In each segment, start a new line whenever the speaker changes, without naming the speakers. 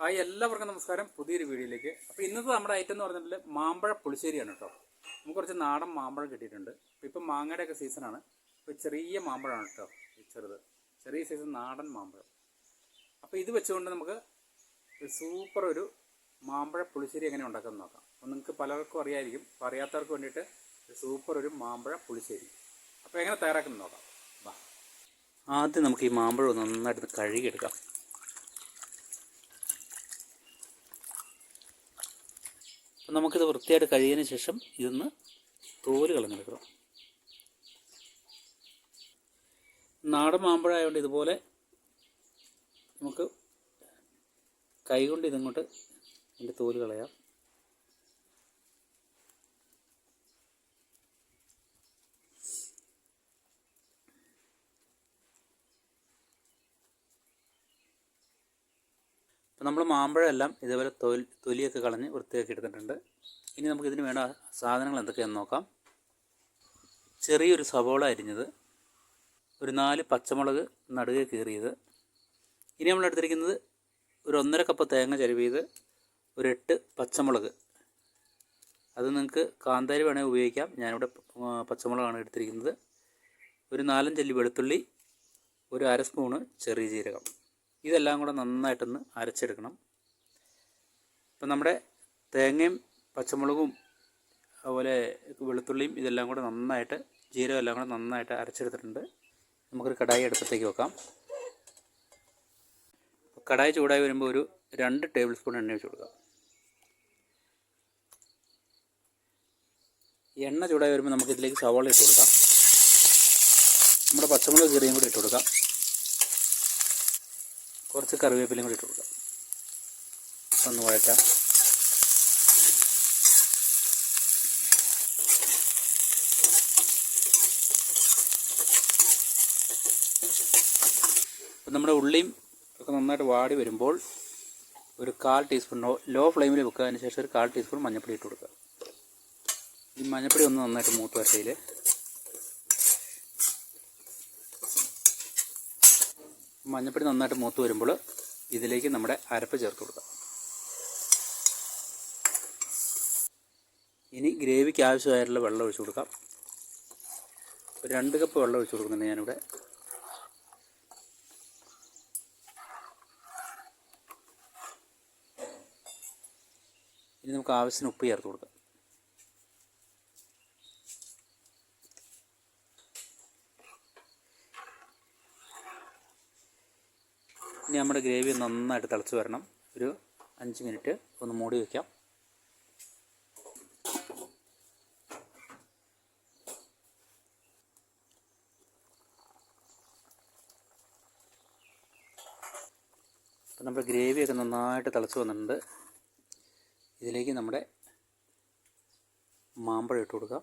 Hi എല്ലാവർക്കും നമസ്കാരം. പുതിയൊരു വീഡിയോയിലേക്ക്. അപ്പോൾ ഇന്നത്തെ നമ്മുടെ ഐറ്റം എന്ന് പറഞ്ഞിട്ടുണ്ടെങ്കിൽ മാമ്പഴ പുളിശ്ശേരിയാണ് കേട്ടോ. നമുക്ക് കുറച്ച് നാടൻ മാമ്പഴം കിട്ടിയിട്ടുണ്ട്. അപ്പോൾ ഇപ്പം മാങ്ങയുടെയൊക്കെ സീസണാണ് ഇപ്പോൾ ചെറിയ മാമ്പഴമാണ് കേട്ടോ ചെറുത്. ചെറിയ സൈസ് നാടൻ മാമ്പഴം. അപ്പോൾ ഇത് വെച്ചുകൊണ്ട് നമുക്ക് സൂപ്പർ ഒരു മാമ്പഴ പുളിശ്ശേരി എങ്ങനെ ഉണ്ടാക്കാൻ നോക്കാം. അപ്പോൾ നിങ്ങൾക്ക് പലർക്കും അറിയായിരിക്കും. അപ്പോൾ അറിയാത്തവർക്ക് വേണ്ടിയിട്ട് സൂപ്പർ ഒരു മാമ്പഴ പുളിശ്ശേരി. അപ്പോൾ എങ്ങനെ തയ്യാറാക്കുന്നത് നോക്കാം. ആദ്യം നമുക്ക് ഈ മാമ്പഴം നന്നായിട്ട് കഴുകിയെടുക്കാം. അപ്പം നമുക്കിത് വൃത്തിയായിട്ട് കഴിയതിന് ശേഷം ഇതൊന്ന് തോൽ കളഞ്ഞെടുക്കണം. നാടൻ മാമ്പഴമായതുകൊണ്ട് ഇതുപോലെ നമുക്ക് കൈകൊണ്ട് ഇതിങ്ങോട്ട് ഇതിന്റെ തോൽ കളയാം. നമ്മൾ മാമ്പഴമെല്ലാം ഇതേപോലെ തൊലി തൊലിയൊക്കെ കളഞ്ഞ് വൃത്തിയാക്കി എടുത്തിട്ടുണ്ട്. ഇനി നമുക്ക് ഇതിന് വേണ്ട സാധനങ്ങൾ എന്തൊക്കെയാണെന്ന് നോക്കാം. ചെറിയൊരു സവോള അരിഞ്ഞത് ഒരു നാല് പച്ചമുളക് നടുകെ കീറിയത്. ഇനി നമ്മൾ എടുത്തിരിക്കുന്നത് ഒരു ഒന്നര കപ്പ് തേങ്ങ ചരുവിയത് ഒരു എട്ട് പച്ചമുളക്. അത് നിങ്ങൾക്ക് കാന്താരി വേണമെങ്കിൽ ഉപയോഗിക്കാം. ഞാനിവിടെ പച്ചമുളകാണ് എടുത്തിരിക്കുന്നത്. ഒരു നാലഞ്ചല്ലി വെളുത്തുള്ളി ഒരു അര സ്പൂണ് ചെറിയ ജീരകം. ഇതെല്ലാം കൂടെ നന്നായിട്ടൊന്ന് അരച്ചെടുക്കണം. അപ്പം നമ്മുടെ തേങ്ങയും പച്ചമുളകും അതുപോലെ വെളുത്തുള്ളിയും ഇതെല്ലാം കൂടെ നന്നായിട്ട് ജീരകം എല്ലാം കൂടെ നന്നായിട്ട് അരച്ചെടുത്തിട്ടുണ്ട്. നമുക്കൊരു കടായി അടുപ്പത്തേക്ക് വെക്കാം. കടായി ചൂടായി വരുമ്പോൾ ഒരു രണ്ട് ടേബിൾ സ്പൂൺ എണ്ണ ഒഴിച്ച് കൊടുക്കാം. എണ്ണ ചൂടായി വരുമ്പോൾ നമുക്കിതിലേക്ക് സവാള ഇട്ട് കൊടുക്കാം. നമ്മുടെ പച്ചമുളക് കീറിയും കൂടി ഇട്ട് കൊടുക്കാം. കുറച്ച് കറിവേപ്പിലയും കൂടി ഇട്ട് കൊടുക്കാം. ഒന്ന് വഴറ്റാം. നമ്മുടെ ഉള്ളിയും ഒക്കെ നന്നായിട്ട് വാടി വരുമ്പോൾ ഒരു കാൽ ടീസ്പൂൺ ലോ ഫ്ലെയിമിൽ വെക്കുക. അതിന് ശേഷം ഒരു കാൽ ടീസ്പൂൺ മഞ്ഞൾപ്പൊടി ഇട്ട് കൊടുക്കുക. ഈ മഞ്ഞൾപ്പൊടി ഒന്ന് നന്നായിട്ട് മൂത്ത് വരട്ടയിൽ മഞ്ഞൾപ്പൊടി നന്നായിട്ട് മൂത്ത് വരുമ്പോൾ ഇതിലേക്ക് നമ്മുടെ അരപ്പ് ചേർത്ത് കൊടുക്കാം. ഇനി ഗ്രേവിക്ക് ആവശ്യമായിട്ടുള്ള വെള്ളം ഒഴിച്ചു കൊടുക്കാം. ഒരു രണ്ട് കപ്പ് വെള്ളം ഒഴിച്ചു കൊടുക്കുന്നുണ്ട് ഞാനിവിടെ. ഇനി നമുക്ക് ആവശ്യത്തിന് ഉപ്പ് ചേർത്ത് കൊടുക്കാം. ഇനി നമ്മുടെ ഗ്രേവി നന്നായിട്ട് തിളച്ച് വരണം. ഒരു അഞ്ച് മിനിറ്റ് ഒന്ന് മൂടി വയ്ക്കാം അപ്പം നമ്മുടെ ഗ്രേവിയൊക്കെ നന്നായിട്ട് തിളച്ച് വന്നിട്ടുണ്ട്. ഇതിലേക്ക് നമ്മുടെ മാമ്പഴം ഇട്ട് കൊടുക്കാം.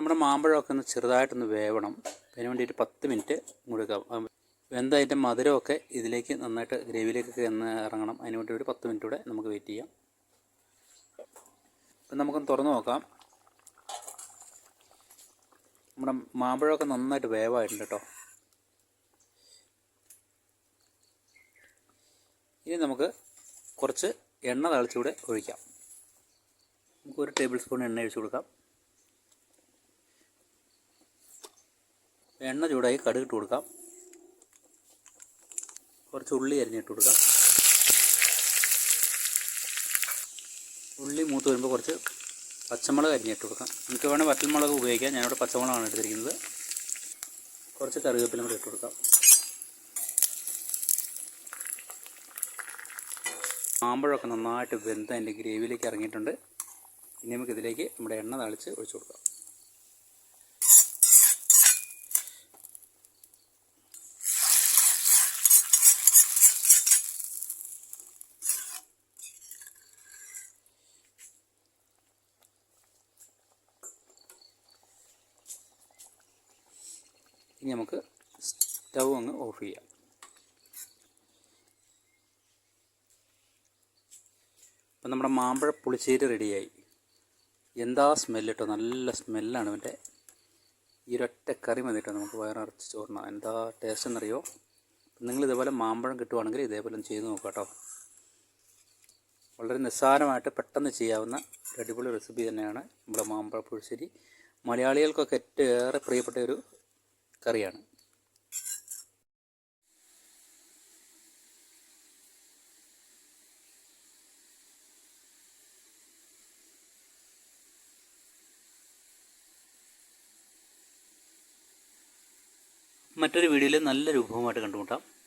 നമ്മുടെ മാമ്പഴമൊക്കെ ഒന്ന് ചെറുതായിട്ടൊന്ന് വേവണം. അതിന് വേണ്ടിയിട്ട് പത്ത് മിനിറ്റ് മുഴുകാം വെന്ത അതിന്റെ മധുരമൊക്കെ ഇതിലേക്ക് നന്നായിട്ട് ഗ്രേവിയിലേക്കൊക്കെ ഒന്ന് ഇറങ്ങണം. അതിന് വേണ്ടി ഒരു പത്ത് മിനിറ്റ് കൂടെ നമുക്ക് വെയിറ്റ് ചെയ്യാം. അപ്പം നമുക്കൊന്ന് തുറന്ന് നോക്കാം. നമ്മുടെ മാമ്പഴമൊക്കെ നന്നായിട്ട് വേവായിട്ടുണ്ട് കേട്ടോ. ഇനി നമുക്ക് കുറച്ച് എണ്ണ തളിച്ചുകൂടെ ഒഴിക്കാം. നമുക്ക് ഒരു ടേബിൾ സ്പൂൺ എണ്ണ ഒഴിച്ച് കൊടുക്കാം. എണ്ണ ചൂടായി കടുക് ഇട്ട് കൊടുക്കാം. കുറച്ച് ഉള്ളി അരിഞ്ഞിട്ട് കൊടുക്കാം. ഉള്ളി മൂത്ത് വരുമ്പോൾ കുറച്ച് പച്ചമുളക് അരിഞ്ഞിട്ട് കൊടുക്കാം. നമുക്ക് വേണമെങ്കിൽ വറ്റൽമുളക് ഉപയോഗിക്കാം. ഞാനിവിടെ പച്ചമുളകാണ് എടുത്തിരിക്കുന്നത്. കുറച്ച് കറിവേപ്പിലും കൂടി ഇട്ട് കൊടുക്കാം. മാമ്പഴമൊക്കെ നന്നായിട്ട് വെന്ത് അതിന്റെ ഗ്രേവിയിലേക്ക് ഇറങ്ങിയിട്ടുണ്ട്. ഇനി നമുക്കിതിലേക്ക് നമ്മുടെ എണ്ണ തളിച്ച് ഒഴിച്ചു കൊടുക്കാം. ഇനി നമുക്ക് സ്റ്റൗ അങ്ങ് ഓഫ് ചെയ്യാം. അപ്പം നമ്മുടെ മാമ്പഴ പുളിശ്ശേരി റെഡിയായി. എന്താ സ്മെല്ല് കേട്ടോ നല്ല സ്മെല്ലാണ് ഇവന്റെ ഈ ഒരൊറ്റ കറി മതി കേട്ടോ നമുക്ക് വയറിറച്ച് ചോറിനാണ് എന്താ ടേസ്റ്റ് എന്നറിയോ? നിങ്ങൾ ഇതേപോലെ മാമ്പഴം കിട്ടുവാണെങ്കിൽ ഇതേപോലെ ചെയ്ത് നോക്കാം കേട്ടോ വളരെ നിസ്സാരമായിട്ട് പെട്ടെന്ന് ചെയ്യാവുന്ന അടിപൊളി റെസിപ്പി തന്നെയാണ് നമ്മുടെ മാമ്പഴ പുളിശ്ശേരി. മലയാളികൾക്കൊക്കെ ഏറ്റവും ഏറെ പ്രിയപ്പെട്ട ഒരു കറിയാണ്. മറ്റൊരു വീഡിയോയിൽ നല്ലൊരു വിഭവമായിട്ട് കണ്ടുമുട്ടാം.